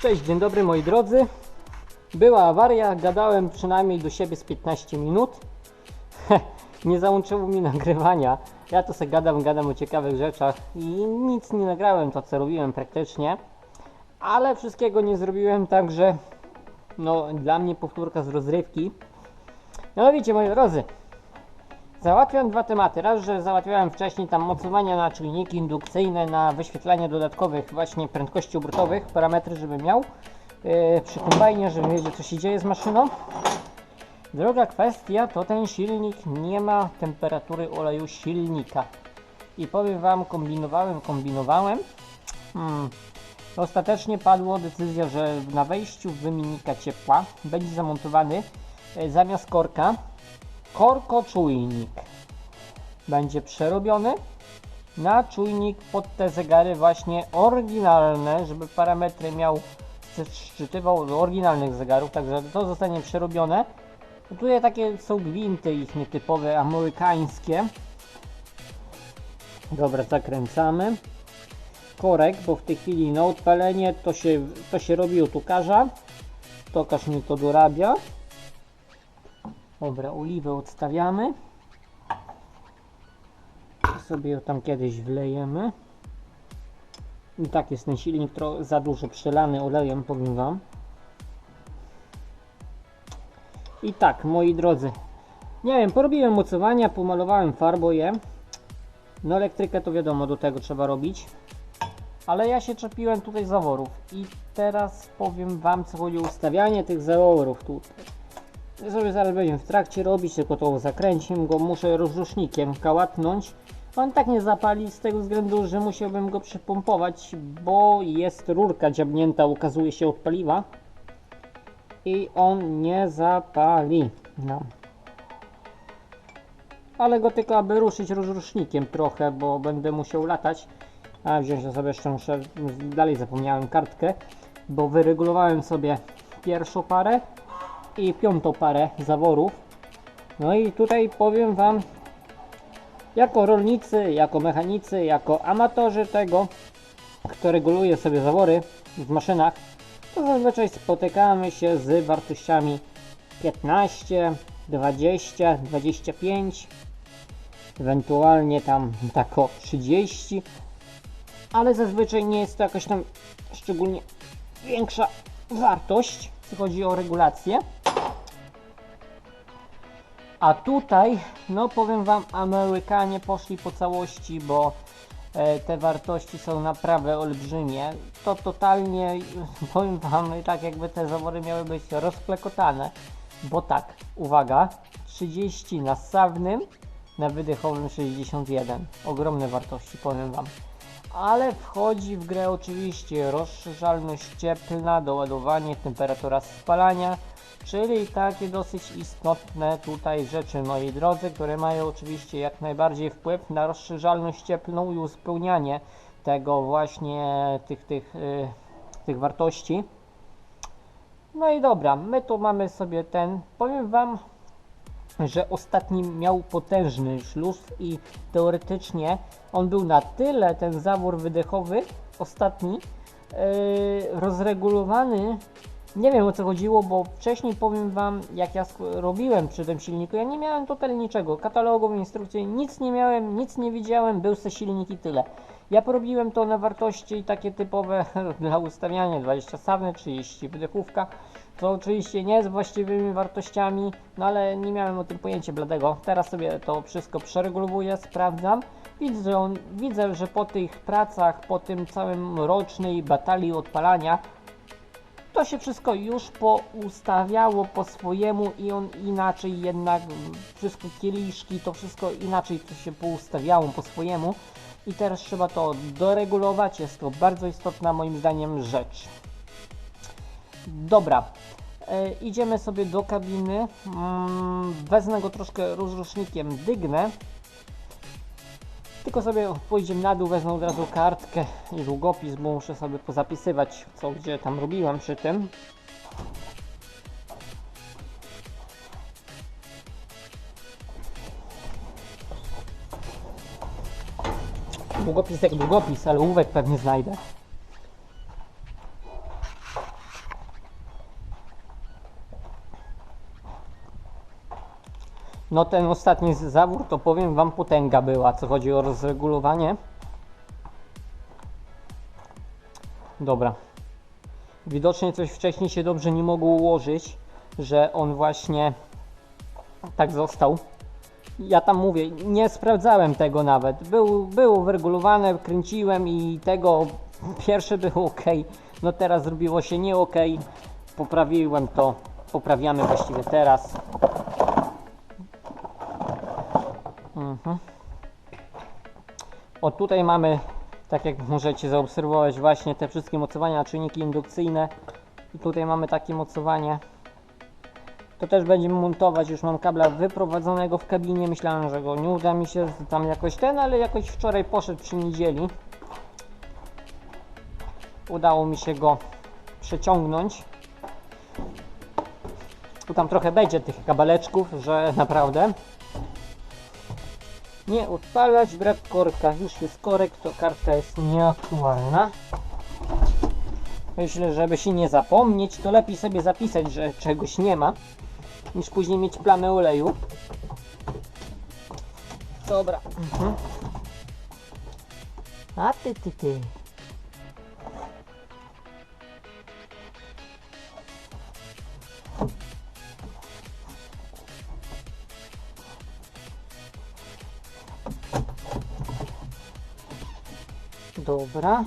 Cześć, dzień dobry moi drodzy. Była awaria, gadałem przynajmniej do siebie z 15 minut. nie załączyło mi nagrywania. Ja to sobie gadam, gadam o ciekawych rzeczach i nic nie nagrałem, to co robiłem praktycznie. Ale wszystkiego nie zrobiłem, także no dla mnie powtórka z rozrywki. No widzicie moi drodzy, Załatwiam dwa tematy. Raz, że załatwiałem wcześniej tam mocowania na czujniki indukcyjne, na wyświetlanie dodatkowych właśnie prędkości obrotowych, parametry, żeby miał yy, przy kombajnie, żeby wiedzieć co się dzieje z maszyną. Druga kwestia to ten silnik nie ma temperatury oleju silnika. I powiem Wam, kombinowałem, kombinowałem. Hmm. Ostatecznie padła decyzja, że na wejściu wymiennika ciepła będzie zamontowany yy, zamiast korka korkoczujnik będzie przerobiony na czujnik pod te zegary właśnie oryginalne, żeby parametry miał szczytywał do oryginalnych zegarów, także to zostanie przerobione. Tutaj takie są gwinty ich nietypowe, amerykańskie. Dobra, zakręcamy. Korek, bo w tej chwili na odpalenie to się, to się robi od ukarza. Tokarz mi to dorabia. Dobra, oliwę odstawiamy. Sobie ją tam kiedyś wlejemy. I tak jest ten silnik trochę za dużo przelany olejem, powiem Wam. I tak, moi drodzy, nie wiem, porobiłem mocowania, pomalowałem farbą je. No elektrykę to wiadomo, do tego trzeba robić. Ale ja się czepiłem tutaj zaworów i teraz powiem Wam, co chodzi o ustawianie tych zaworów tutaj. Ja sobie zaraz w trakcie robić, tylko to zakręcim go, muszę rozrusznikiem kałatnąć. On tak nie zapali z tego względu, że musiałbym go przypompować, bo jest rurka dziabnięta, ukazuje się od paliwa. I on nie zapali. No. Ale go tylko aby ruszyć rozrusznikiem trochę, bo będę musiał latać. A wziąć sobie jeszcze muszę, dalej zapomniałem kartkę, bo wyregulowałem sobie pierwszą parę i piątą parę zaworów. No i tutaj powiem Wam, jako rolnicy, jako mechanicy, jako amatorzy tego, kto reguluje sobie zawory w maszynach, to zazwyczaj spotykamy się z wartościami 15, 20, 25, ewentualnie tam tako 30, ale zazwyczaj nie jest to jakaś tam szczególnie większa wartość, jeśli chodzi o regulację. A tutaj, no powiem Wam, Amerykanie poszli po całości, bo e, te wartości są naprawdę olbrzymie. To totalnie, powiem Wam, tak jakby te zawory miały być rozklekotane. Bo tak, uwaga, 30 na ssawnym, na wydechowym 61. Ogromne wartości, powiem Wam. Ale wchodzi w grę oczywiście rozszerzalność cieplna, doładowanie, temperatura spalania, Czyli takie dosyć istotne tutaj rzeczy, moi drodzy, które mają oczywiście jak najbardziej wpływ na rozszerzalność cieplną i uzupełnianie tego właśnie tych, tych, yy, tych wartości. No i dobra, my tu mamy sobie ten, powiem Wam, że ostatni miał potężny szluz i teoretycznie on był na tyle, ten zawór wydechowy, ostatni, yy, rozregulowany. Nie wiem o co chodziło, bo wcześniej powiem Wam, jak ja robiłem przy tym silniku, ja nie miałem totalnie niczego, katalogów, instrukcji, nic nie miałem, nic nie widziałem, był se silnik i tyle. Ja porobiłem to na wartości takie typowe dla ustawiania 20 sawny, 30 wydechówka, co oczywiście nie z właściwymi wartościami, no ale nie miałem o tym pojęcia bladego. Teraz sobie to wszystko przeregulowuję, sprawdzam. Widzę, widzę, że po tych pracach, po tym całym rocznej batalii odpalania, to się wszystko już poustawiało po swojemu i on inaczej jednak, wszystko kieliszki, to wszystko inaczej to się poustawiało po swojemu i teraz trzeba to doregulować, jest to bardzo istotna moim zdaniem rzecz. Dobra, e, idziemy sobie do kabiny, mm, wezmę go troszkę rozrusznikiem, dygnę tylko sobie pójdziemy na dół, wezmę od razu kartkę i długopis, bo muszę sobie pozapisywać co gdzie tam robiłem przy tym. Długopis jak długopis, ale ołówek pewnie znajdę. No ten ostatni zawór to powiem wam potęga była, co chodzi o rozregulowanie. Dobra. Widocznie coś wcześniej się dobrze nie mogło ułożyć, że on właśnie tak został. Ja tam mówię, nie sprawdzałem tego nawet. Był, było wyregulowane, kręciłem i tego pierwsze było ok. No teraz zrobiło się nie ok. Poprawiłem to. Poprawiamy właściwie teraz. Mhm. O tutaj mamy, tak jak możecie zaobserwować, właśnie te wszystkie mocowania, czynniki indukcyjne. I tutaj mamy takie mocowanie. To też będziemy montować, już mam kabla wyprowadzonego w kabinie, myślałem, że go nie uda mi się tam jakoś ten, ale jakoś wczoraj poszedł przy niedzieli. Udało mi się go przeciągnąć. Tu tam trochę będzie tych kabeleczków, że naprawdę. Nie odpalać, brak korka. Już jest korek, to kartka jest nieaktualna. Myślę, żeby się nie zapomnieć, to lepiej sobie zapisać, że czegoś nie ma, niż później mieć plamę oleju. Dobra. Mhm. A ty, ty, ty. Dobra.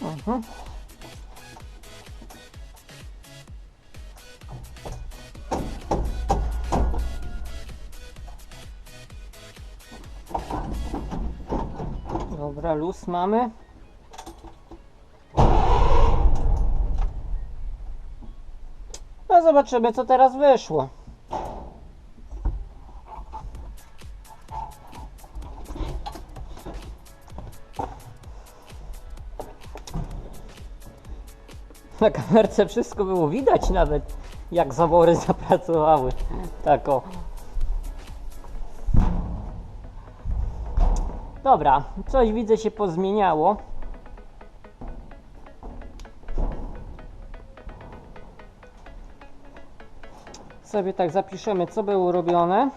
Mhm. Dobra, luz mamy. Zobaczymy co teraz wyszło. Na kamerce wszystko było widać nawet jak zawory zapracowały. Tak o. Dobra, coś widzę się pozmieniało. Sobie tak zapiszemy co było robione.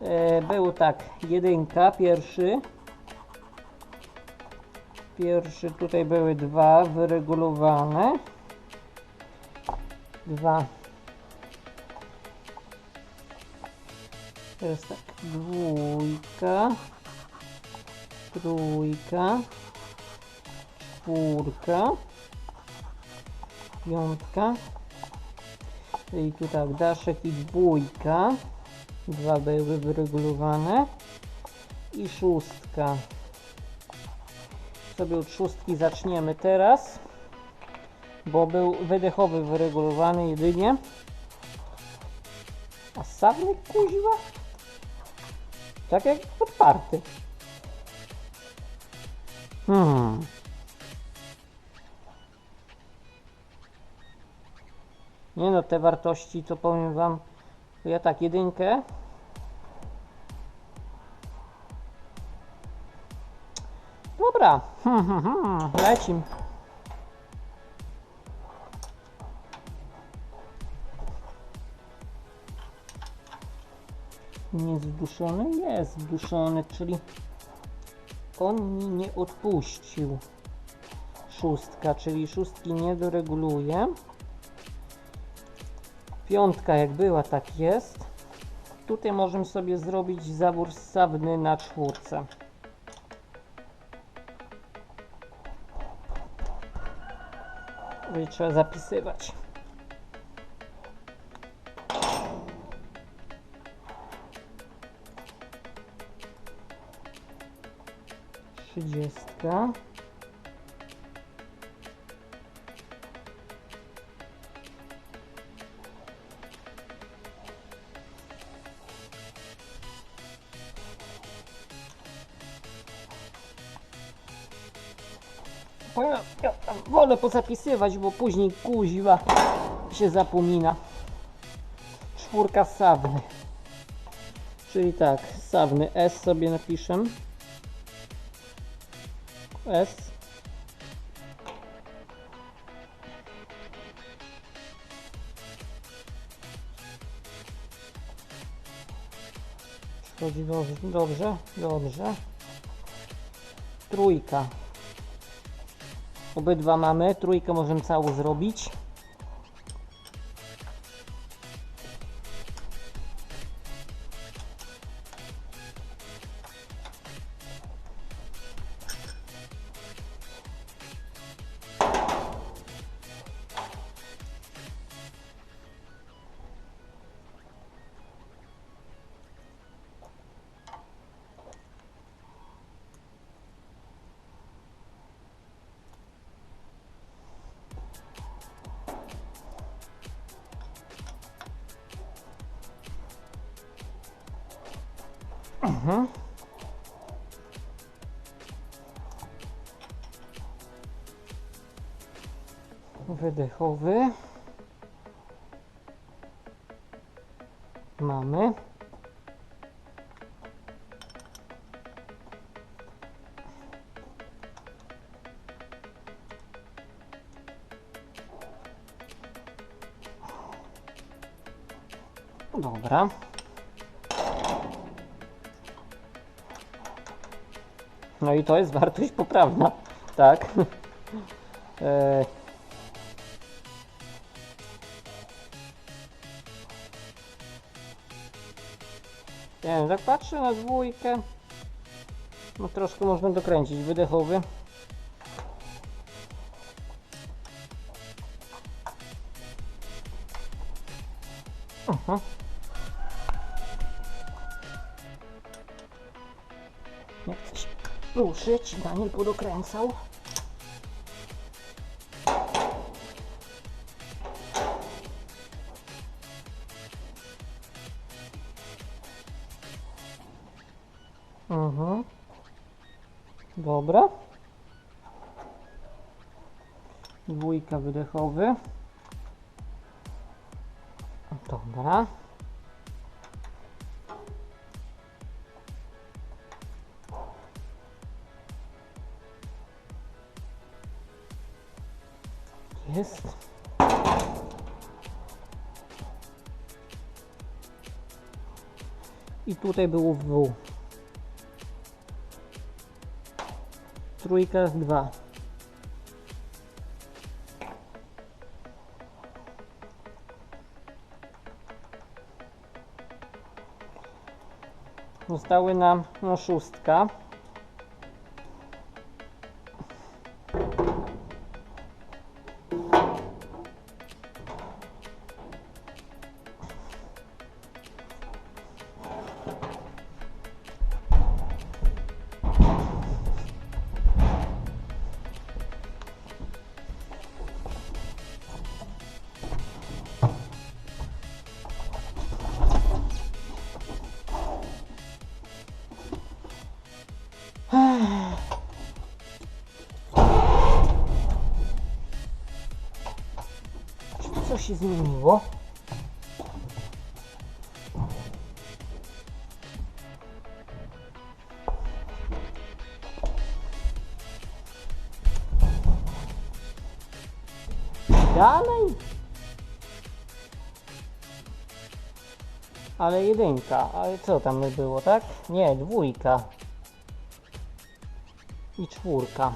E, Był tak, jedynka, pierwszy. Pierwszy tutaj były dwa wyregulowane. Dwa. Teraz tak, dwójka, trójka, czwórka, piątka. I tu tak, daszek i dwójka. Dwa były wyregulowane. I szóstka sobie od szóstki zaczniemy teraz, bo był wydechowy wyregulowany jedynie. A sadny kuźwa? Tak jak podparty. Hmm. Nie no, te wartości to powiem wam, ja tak jedynkę Dobra, hmm, hmm, hmm. lecim. Nie zduszony? Jest zduszony, czyli on mi nie odpuścił. Szóstka, czyli szóstki nie doreguluje. Piątka jak była, tak jest. Tutaj możemy sobie zrobić zawór ssawny na czwórce. Tutaj trzeba zapisywać. Trzydziestka. No, wolę pozapisywać, bo później kuźwa się zapomina. Czwórka sawny. Czyli tak, sawny S sobie napiszę. S. Przychodzi dobrze, dobrze, dobrze. Trójka. Obydwa mamy, trójkę możemy całą zrobić. Wydechowy. Mamy. Dobra. No i to jest wartość poprawna, tak. E, Nie wiem, tak patrzę na dwójkę. No troszkę można dokręcić wydechowy. Aha. Ruszyć, Daniel podokręcał. Mhm. Dobra. Dwójka wydechowy. Dobra. Jest. I tutaj było W. Trójka, dwa. Zostały nam no, szóstka. Się zmieniło? Dalej? Ale jedynka, ale co tam by było, tak? Nie, dwójka. I czwórka.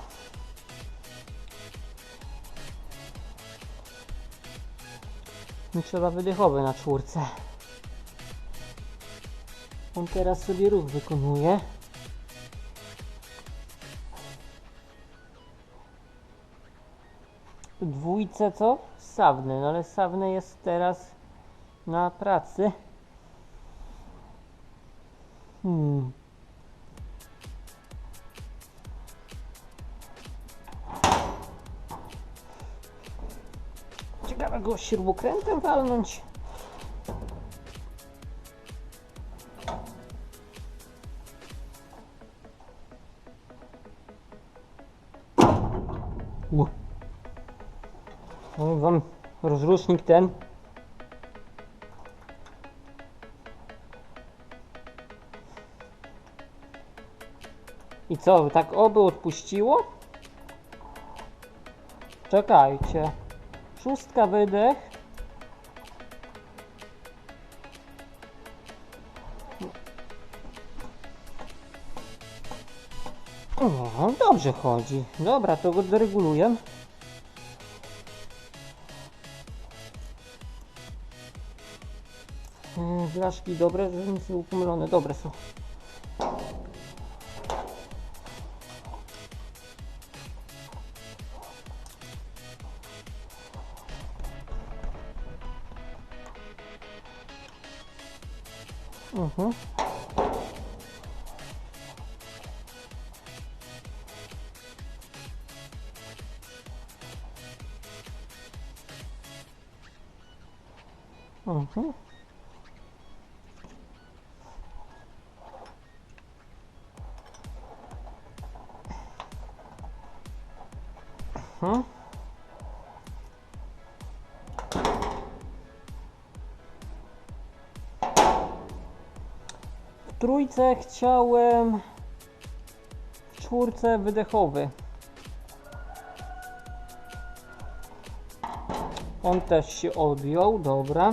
Mi trzeba wydechowy na czwórce. On teraz sobie ruch wykonuje. Dwójce co? Sawny, no ale Sawny jest teraz na pracy. Hmm. Go śrubokrętem walnąć. U. Wam, rozrusznik ten I co, tak oby odpuściło? Czekajcie. Szóstka wydech. O, dobrze chodzi. Dobra, to go dereguluję. E, Blaszki dobre, że nie upomylone. Dobre są. Mhm. Mhm. Trójce chciałem w czwórce wydechowy. On też się odjął, dobra.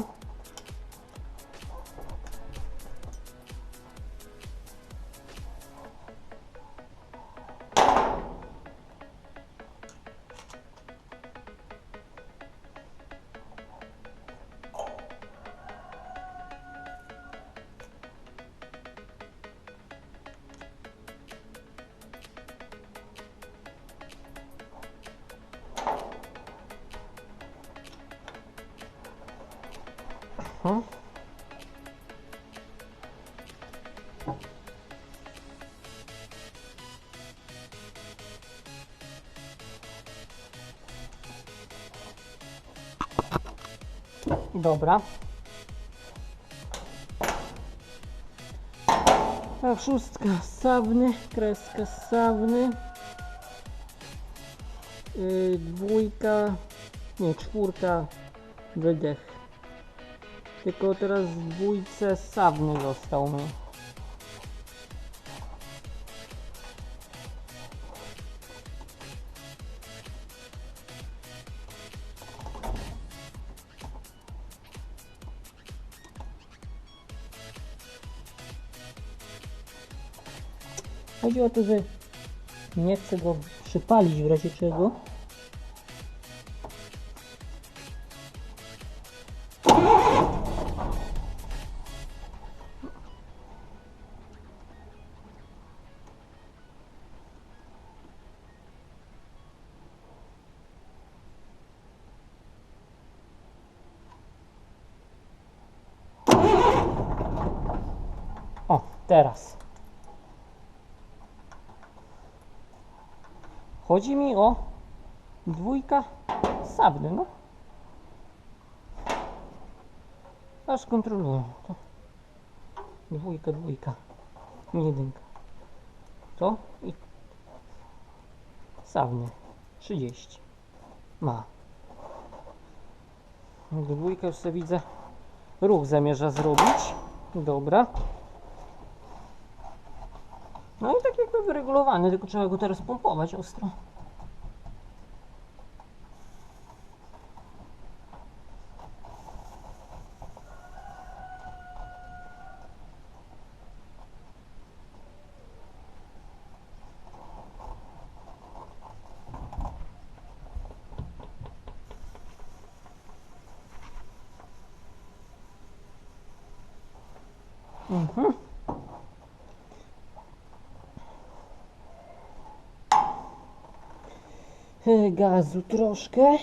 Mhm. Dobra. A szóstka sawny, kreska sawny. Yy, dwójka, nie, czwórka, wydech. Tylko teraz dwójce sawny został mi. Chodzi o to, że nie chcę go przypalić w razie czego. Teraz. Chodzi mi o dwójka sawny, no. Aż kontroluję. To. Dwójka, dwójka. Nie jedynka. To i sawny. 30. Ma. Dwójka już sobie widzę. Ruch zamierza zrobić. Dobra. No i tak jakby wyregulowany, tylko trzeba go teraz pompować ostro. Mhm. E, Gazu troszkę.